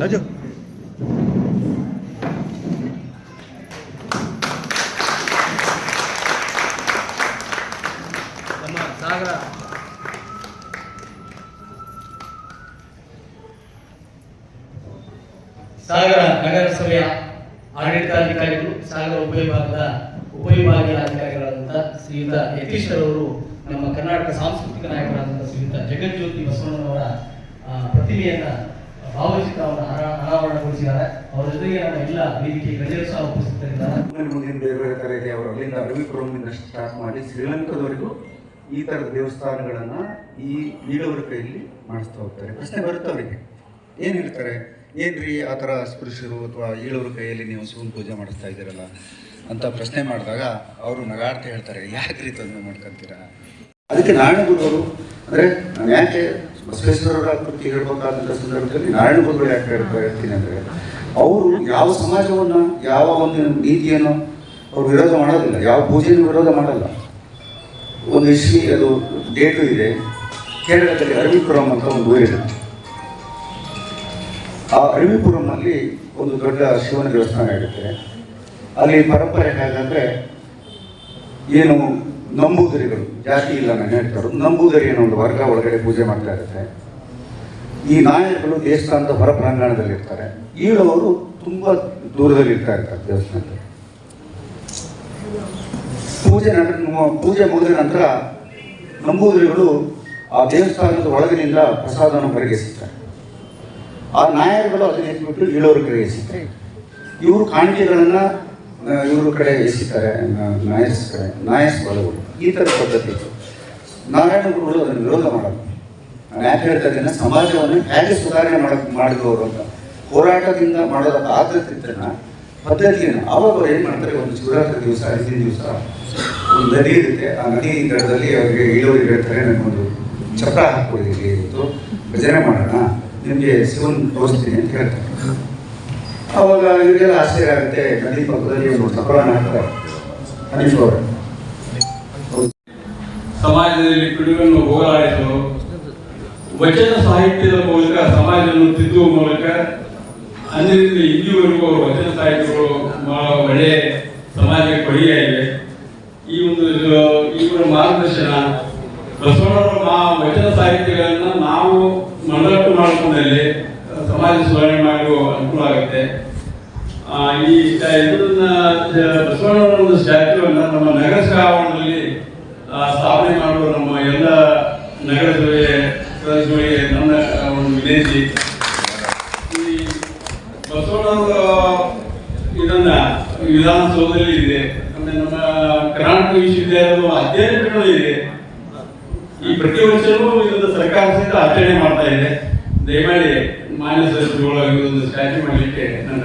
ರಾಜು ನಮ್ಮ ಸಾಗರ ಸಾಗರ ನಗರಸಭೆಯ ಆಡಳಿತಾಧಿಕಾರಿಗಳು ಸಾಗರ ಉಪವಿಭಾಗದ ಉಪವಿಭಾಗೀಯ ಅಧಿಕಾರಿಗಳಾದಂಥ ಶ್ರೀಯುತ ಯತೀಶ್ ಅವರು ನಮ್ಮ ಕರ್ನಾಟಕ ಸಾಂಸ್ಕೃತಿಕ ನಾಯಕರಾದಂಥ ಶ್ರೀಯುತ ಜಗಜ್ಯೋತಿ ಬಸವಣ್ಣನವರ ಪ್ರತಿಮೆಯನ್ನು, ಭಾವಚಿತ್ರವನ್ನು ಅನಾ- ಅನಾವರಣಗೊಳಿಸಿದ್ದಾರೆ. ಅವರ ಜೊತೆಗೆ ನಮ್ಮ ಎಲ್ಲ ವೇದಿಕೆ ಗಣ್ಯರು ಸಹ ಉಪಸ್ಥಿತರಿದ್ದಾರೆ. ಮುಂದಿನ ಬೇರೆ ಬೇರೆ ಇದೆ ಅವರು ಅಲ್ಲಿಂದ ಅರವಿಪುರಂನಿಂದ ಸ್ಟಾರ್ಟ್ ಮಾಡಿ ಶ್ರೀಲಂಕಾದವರೆಗೂ ಈ ಥರದ ದೇವಸ್ಥಾನಗಳನ್ನು ಈ ಈಡವರ ಕೈಯಲ್ಲಿ ಮಾಡಿಸ್ತಾ ಹೋಗ್ತಾರೆ. ಪ್ರಶ್ನೆ ಬರುತ್ತೆ ಅವರಿಗೆ ಏನು ಹೇಳ್ತಾರೆ? ಏನ್ರಿ ಆ ಥರ ಸ್ಪೃಶ್ಯರು ಅಥವಾ ಏಳೂರು ಕೈಯಲ್ಲಿ ನೀವು ಸೂನ್ ಪೂಜೆ ಮಾಡಿಸ್ತಾ ಇದ್ದೀರಲ್ಲ ಅಂತ ಪ್ರಶ್ನೆ ಮಾಡಿದಾಗ ಅವರು ನಗಾಡ್ತಾ ಹೇಳ್ತಾರೆ, ಯಾಕೆ ರೀ ತೊಂದರೆ ಮಾಡ್ಕೊಂತೀರಾ? ಅದಕ್ಕೆ ನಾರಾಯಣ ಗುರುಗಳು, ಅಂದರೆ ನಾನು ಯಾಕೆ ಬಸವೇಶ್ವರರ ಕೃತಿ ಹೇಳ್ಬೇಕಾದಂಥ ಸಂದರ್ಭದಲ್ಲಿ ನಾರಾಯಣ ಗುರುಗಳು ಯಾಕೆ ಹೇಳ್ತಾ ಹೇಳ್ತೀನಿ ಅಂದರೆ, ಅವರು ಯಾವ ಸಮಾಜವನ್ನು, ಯಾವ ಒಂದು ನೀತಿಯನ್ನು ಅವರು ವಿರೋಧ ಮಾಡೋದಿಲ್ಲ, ಯಾವ ಪೂಜೆಯನ್ನು ವಿರೋಧ ಮಾಡಲ್ಲ. ಒಂದು ಇಶ್ವಿ ಅದು ಡೇಟು ಇದೆ, ಕೇರಳದಲ್ಲಿ ಅರವಿಪುರಂ ಅಂತ ಒಂದು ಊರಿದೆ. ಆ ಅರವಿಪುರಂನಲ್ಲಿ ಒಂದು ದೊಡ್ಡ ಶಿವನ ದೇವಸ್ಥಾನ ಇರುತ್ತೆ. ಅಲ್ಲಿ ಪರಂಪರೆ ಹೇಗಂದ್ರೆ ಏನು ನಂಬೂದರಿಗಳು ಜಾತಿ ಇಲ್ಲ ನಾನು ಹೇಳ್ತಾರೆ ನಂಬೂದರಿ ಅನ್ನೋ ಒಂದು ವರ್ಗ ಒಳಗಡೆ ಪೂಜೆ ಮಾಡ್ತಾ ಇರುತ್ತೆ. ಈ ನಾಯಕರು ದೇವಸ್ಥಾನದ ಹೊರ ಪ್ರಾಂಗಣದಲ್ಲಿ ಇರ್ತಾರೆ. ಈಳವರು ತುಂಬಾ ದೂರದಲ್ಲಿ ಇರ್ತಾ ಇರ್ತಾರೆ ದೇವಸ್ಥಾನದಲ್ಲಿ. ಪೂಜೆ ಪೂಜೆ ಮುಗಿದ ನಂತರ ನಂಬೂದರಿಗಳು ಆ ದೇವಸ್ಥಾನದ ಒಳಗಿನಿಂದ ಪ್ರಸಾದವನ್ನು ಹೊರಗೆ ಎಸೀತಾರೆ ಆ ನಾಯಕರು ಅದನ್ನ ಎತ್ಬಿಟ್ಟು ಈಳೋರ ಕಡೆ ಎಸಿತಾರೆ. ಇವರು ಕಾಣಿಕೆಗಳನ್ನ ಇವ್ರ ಕಡೆ ಎಸಿತಾರೆ ನಾಯಸ್ ಕಡೆ, ನಾಯಸ್ ಬಲಗಳು ಈ ತರ ಪದ್ಧತಿ ನಾರಾಯಣ ಗುರುಗಳು ಅದನ್ನು ವಿರೋಧ ಮಾಡಲ್ಲ. ನಾನು ಯಾಕೆ ಹೇಳ್ತಾ ಇದ್ದೇನೆ, ಸಮಾಜವನ್ನು ಹೇಗೆ ಸುಧಾರಣೆ ಮಾಡ, ಮಾಡಿದವರು ಅಂತ. ಹೋರಾಟದಿಂದ ಮಾಡೋದಕ್ಕೆ ಆದ್ರತೆನ ಪದ್ಧತಿಯನ್ನು ಅವ್ರು ಏನು ಮಾಡ್ತಾರೆ, ಒಂದು ಶಿವರಾತ್ರಿ ದಿವಸ, ಹಿಂದಿನ ದಿವಸ, ಒಂದು ನದಿ ಇರುತ್ತೆ. ಆ ನದಿ ದಡದಲ್ಲಿ ಅವರಿಗೆ ಇಳುವರಿ ಹೇಳ್ತಾರೆ ನನಗೊಂದು ಚಪ್ರ ಹಾಕೊಳ್ಳಿ ಇವತ್ತು ಭಜನೆ ಮಾಡೋಣ. ನಿಮಗೆ ಶಿವನ್ ತೋರಿಸ್ತೀನಿ ಅಂತ ಹೇಳ್ತಾರೆ. ಅವಾಗ ಇವರಿಗೆಲ್ಲ ಆಶ್ಚರ್ಯ ಆಗುತ್ತೆ, ನದಿ ಪಕ್ಕದಲ್ಲಿ ಒಂದು ಚಪ್ರನ ಹಾಕ್ತಾರೆ ಸಮಾಜದಲ್ಲಿ ಪಿಡುಗನ್ನು ಹೋಗಲಾಡಿಸಲು ವಚನ ಸಾಹಿತ್ಯದ ಮೂಲಕ ಸಮಾಜವನ್ನು ತಿದ್ದುವ ಮೂಲಕ ಅಂದಿನಿಂದ ಇಲ್ಲಿವರೆಗೂ ವಚನ ಸಾಹಿತ್ಯಗಳು ಬಹಳ ಒಳ್ಳೆಯ ಸಮಾಜಕ್ಕೆ ಕೊಡುಗೆಯಾಗಿವೆ ಈ ಒಂದು ಇವರ ಮಾರ್ಗದರ್ಶನ ಬಸವಣ್ಣವರ ಮಾ ವಚನ ಸಾಹಿತ್ಯಗಳನ್ನು ನಾವು ಮಾಡಿಕೊಂಡಲ್ಲಿ ಸಮಾಜ ಸುಧಾರಣೆ ಮಾಡಲು ಅನುಕೂಲ ಆಗುತ್ತೆ. ಈ ಬಸವಣ್ಣ ಒಂದು ಸ್ಟ್ಯಾಚ್ಯೂವನ್ನು ನಮ್ಮ ನಗರ ಆವರಣದಲ್ಲಿ ಸ್ಥಾಪನೆ ಮಾಡುವ ನಮ್ಮ ಎಲ್ಲ ನಗರಸಭೆ ಸದಸ್ಯರಿಗೆ ನನ್ನ ಒಂದು ವಿನಂತಿ. ಈ ಬಸವಣ್ಣವರ ಇದನ್ನ ವಿಧಾನಸೌಧದಲ್ಲಿ ಇದೆ. ಆಮೇಲೆ ನಮ್ಮ ಕರ್ನಾಟಕ ವಿಶ್ವವಿದ್ಯಾಲಯದ ಅಧ್ಯಯನಗಳು ಇದೆ. ಈ ಪ್ರತಿ ವರ್ಷವೂ ಇದನ್ನು ಸರ್ಕಾರ ಆಚರಣೆ ಮಾಡ್ತಾ ಇದೆ. ದಯಮಾಡಿ ಮಾನ್ಯ ಸದಸ್ಯರುಗಳು ಇದೊಂದು ಸ್ಟ್ಯಾಚು ಮಾಡಲಿಕ್ಕೆ ನನ್ನ